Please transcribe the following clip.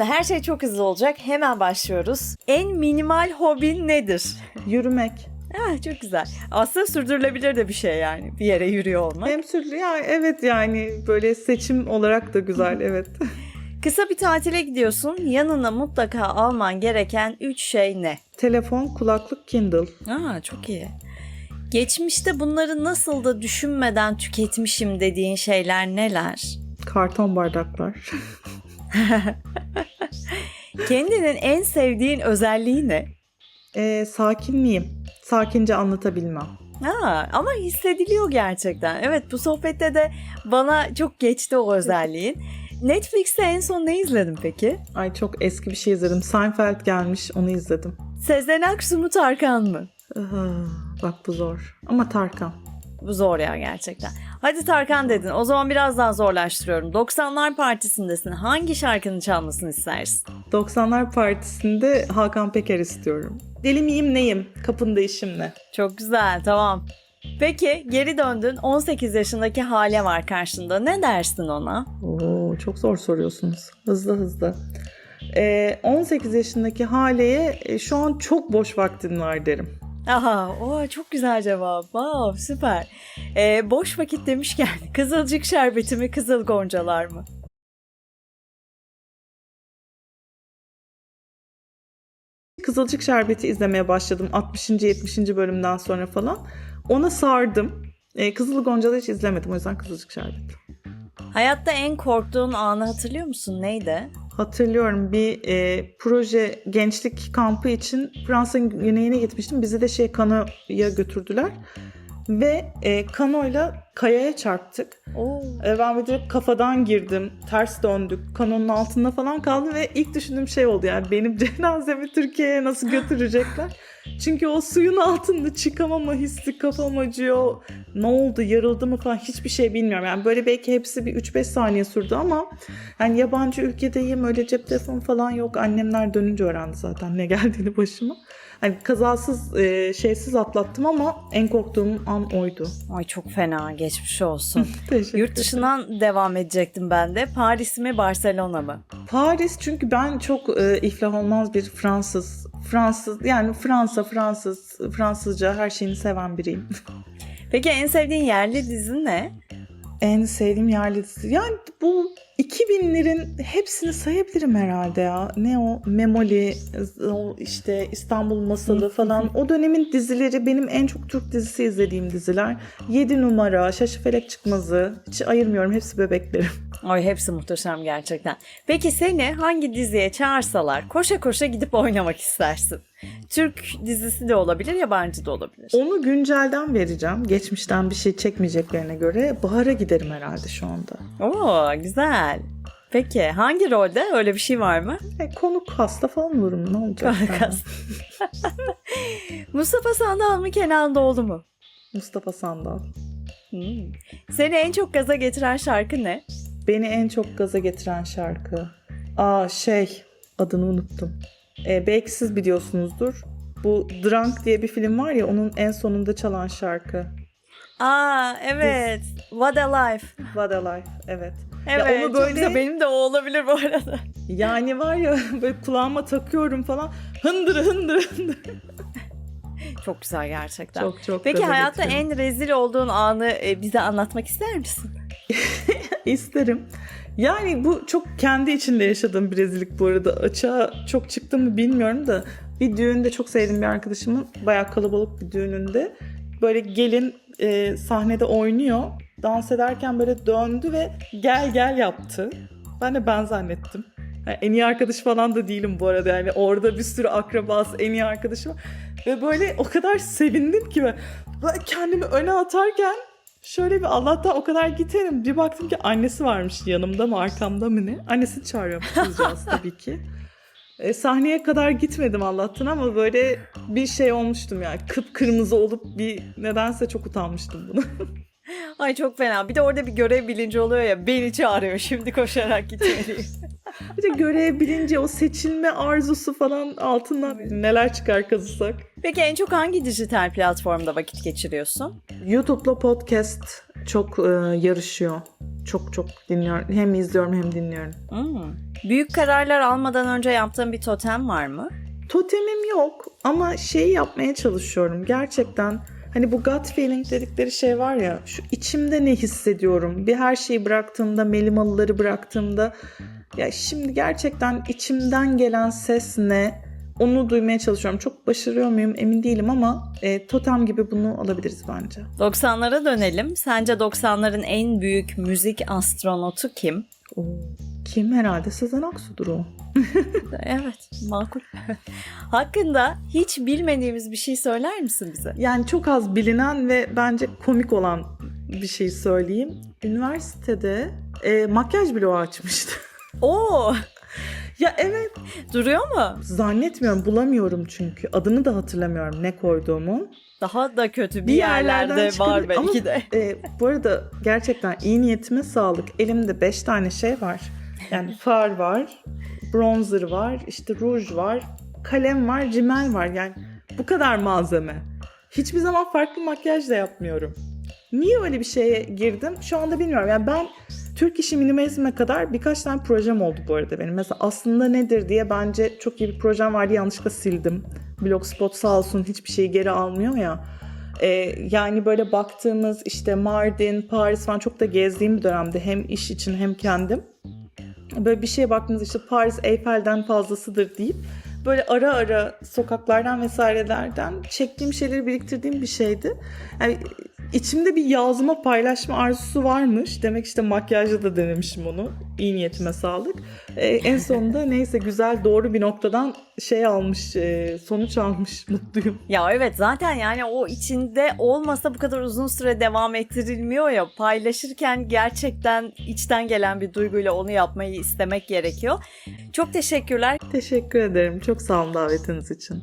Şimdi her şey çok hızlı olacak. Hemen başlıyoruz. En minimal hobin nedir? Yürümek. Ah, çok güzel. Aslında sürdürülebilir de bir şey yani. Bir yere yürüyor olmak. Hem sürü ya evet yani böyle seçim olarak da güzel evet. Kısa bir tatile gidiyorsun. Yanına mutlaka alman gereken 3 şey ne? Telefon, kulaklık, Kindle. Aa çok iyi. Geçmişte bunları nasıl da düşünmeden tüketmişim dediğin şeyler neler? Karton bardaklar. Kendinin en sevdiğin özelliği ne? Ee, sakinliğim. Sakince anlatabilmem. Aa, ama hissediliyor gerçekten. Evet bu sohbette de bana çok geçti o özelliğin. Netflix'te en son ne izledin peki? Ay çok eski bir şey izledim. Seinfeld gelmiş onu izledim. Sezen Aksu mu Tarkan mı? Bak bu zor. Ama Tarkan. Bu zor ya gerçekten. Hadi Tarkan dedin. O zaman biraz daha zorlaştırıyorum. 90'lar partisindesin. Hangi şarkının çalmasını istersin? 90'lar partisinde Hakan Peker istiyorum. Deli miyim neyim? Kapında işim ne? Çok güzel tamam. Peki geri döndün 18 yaşındaki hale var karşında. Ne dersin ona? Oo, çok zor soruyorsunuz. Hızlı hızlı. Ee, 18 yaşındaki Hale'ye e, şu an çok boş vaktin var derim. Aha o çok güzel cevap. Wow süper. Ee, boş vakit demişken kızılcık şerbeti mi kızıl goncalar mı? Kızılcık Şerbeti izlemeye başladım 60. 70. bölümden sonra falan. Ona sardım. Ee, Kızıl Goncalı hiç izlemedim o yüzden Kızılcık Şerbeti. Hayatta en korktuğun anı hatırlıyor musun? Neydi? Hatırlıyorum bir e, proje gençlik kampı için Fransa'nın güneyine gitmiştim. Bizi de şey kanoya götürdüler. Ve e, kanoyla kayaya çarptık. Oo. E, ben bir direkt kafadan girdim. Ters döndük. Kanonun altında falan kaldım ve ilk düşündüğüm şey oldu yani benim cenazemi Türkiye'ye nasıl götürecekler? Çünkü o suyun altında çıkamama hissi kafam acıyor. Ne oldu yarıldı mı falan hiçbir şey bilmiyorum. Yani böyle belki hepsi bir 3-5 saniye sürdü ama yani yabancı ülkedeyim öyle cep telefonu falan yok. Annemler dönünce öğrendi zaten ne geldiğini başıma. Hani kazasız e, şeysiz atlattım ama en korktuğum an oydu. Ay çok fena geçmiş olsun. Teşekkür Yurt dışından devam edecektim ben de. Paris mi Barcelona mı? Paris çünkü ben çok e, iflah olmaz bir Fransız. Fransız yani Fransa, Fransız, Fransızca her şeyini seven biriyim. Peki en sevdiğin yerli dizi ne? en sevdiğim yerli dizi. Yani bu 2000'lerin hepsini sayabilirim herhalde ya. Ne o Memoli, o işte İstanbul Masalı falan. O dönemin dizileri benim en çok Türk dizisi izlediğim diziler. 7 numara, Şaşı Felek Çıkmazı. Hiç ayırmıyorum hepsi bebeklerim. Ay hepsi muhteşem gerçekten. Peki seni hangi diziye çağırsalar koşa koşa gidip oynamak istersin? Türk dizisi de olabilir, yabancı da olabilir. Onu güncelden vereceğim. Geçmişten bir şey çekmeyeceklerine göre Bahar'a giderim herhalde şu anda. Oo güzel. Peki hangi rolde? Öyle bir şey var mı? E, konuk hasta falan olurum ne olacak? Konuk hasta. Mustafa Sandal mı Kenan Doğulu mu? Mustafa Sandal. Hmm. Seni en çok gaza getiren şarkı ne? Beni en çok gaza getiren şarkı. Aa şey adını unuttum. E, belki siz biliyorsunuzdur. Bu Drunk diye bir film var ya onun en sonunda çalan şarkı. Aa evet. What a Life. What a Life. Evet. Evet. onu çok böyle- güzel. Benim de o olabilir bu arada. Yani var ya böyle kulağıma takıyorum falan. Hındır hındır hındır. Çok güzel gerçekten. Çok çok Peki hayatta en rezil olduğun anı e, bize anlatmak ister misin? İsterim. Yani bu çok kendi içinde yaşadığım bir rezillik bu arada. Açığa çok çıktı mı bilmiyorum da bir düğünde çok sevdiğim bir arkadaşımın bayağı kalabalık bir düğününde böyle gelin e, sahnede oynuyor. Dans ederken böyle döndü ve gel gel yaptı. Ben de ben zannettim. Yani en iyi arkadaş falan da değilim bu arada. Yani orada bir sürü akrabası en iyi arkadaşım. Ve böyle o kadar sevindim ki ben. Böyle kendimi öne atarken Şöyle bir Allah'tan o kadar giterim. Bir baktım ki annesi varmış yanımda mı arkamda mı ne? Annesini çağırıyorum kızcağız tabii ki. E, sahneye kadar gitmedim Allah'tan ama böyle bir şey olmuştum yani. Kıpkırmızı olup bir nedense çok utanmıştım bunu. Ay çok fena. Bir de orada bir görev bilinci oluyor ya. Beni çağırıyor. Şimdi koşarak gitmeliyim. bir de görev bilinci o seçilme arzusu falan altından neler çıkar kazısak. Peki en çok hangi dijital platformda vakit geçiriyorsun? YouTube'la podcast çok e, yarışıyor. çok çok dinliyorum. Hem izliyorum hem dinliyorum. Hmm. Büyük kararlar almadan önce yaptığın bir totem var mı? Totemim yok ama şeyi yapmaya çalışıyorum. Gerçekten hani bu gut feeling dedikleri şey var ya şu içimde ne hissediyorum? Bir her şeyi bıraktığımda, melimalıları bıraktığımda ya şimdi gerçekten içimden gelen ses ne? Onu duymaya çalışıyorum. Çok başarıyor muyum emin değilim ama e, totem gibi bunu alabiliriz bence. 90'lara dönelim. Sence 90'ların en büyük müzik astronotu kim? Oo, kim herhalde? Sezen Aksu'dur o. Evet, makul. Hakkında hiç bilmediğimiz bir şey söyler misin bize? Yani çok az bilinen ve bence komik olan bir şey söyleyeyim. Üniversitede e, makyaj bloğu açmıştı. Oo, ya evet duruyor mu? zannetmiyorum bulamıyorum çünkü. Adını da hatırlamıyorum ne koyduğumu. Daha da kötü bir, Bir yerlerde var belki ama- de. E, bu arada gerçekten iyi niyetime sağlık. Elimde 5 tane şey var. Yani far var, bronzer var, işte ruj var, kalem var, rimel var. Yani bu kadar malzeme. Hiçbir zaman farklı makyaj da yapmıyorum. Niye öyle bir şeye girdim? Şu anda bilmiyorum. Yani ben Türk işi minimalizme kadar birkaç tane projem oldu bu arada benim. Mesela aslında nedir diye bence çok iyi bir projem vardı yanlışlıkla sildim. Blogspot sağ olsun hiçbir şeyi geri almıyor ya. Ee, yani böyle baktığımız işte Mardin, Paris falan çok da gezdiğim bir dönemde hem iş için hem kendim. Böyle bir şeye baktığınızda işte Paris Eyfel'den fazlasıdır deyip böyle ara ara sokaklardan vesairelerden çektiğim şeyleri biriktirdiğim bir şeydi. Yani içimde bir yazma paylaşma arzusu varmış. Demek işte makyajda da denemişim onu. İyi niyetime sağlık. Ee, en sonunda neyse güzel doğru bir noktadan şey almış, e, sonuç almış. Mutluyum. Ya evet zaten yani o içinde olmasa bu kadar uzun süre devam ettirilmiyor ya. Paylaşırken gerçekten içten gelen bir duyguyla onu yapmayı istemek gerekiyor. Çok teşekkürler. Teşekkür ederim. Çok sağ olun davetiniz için.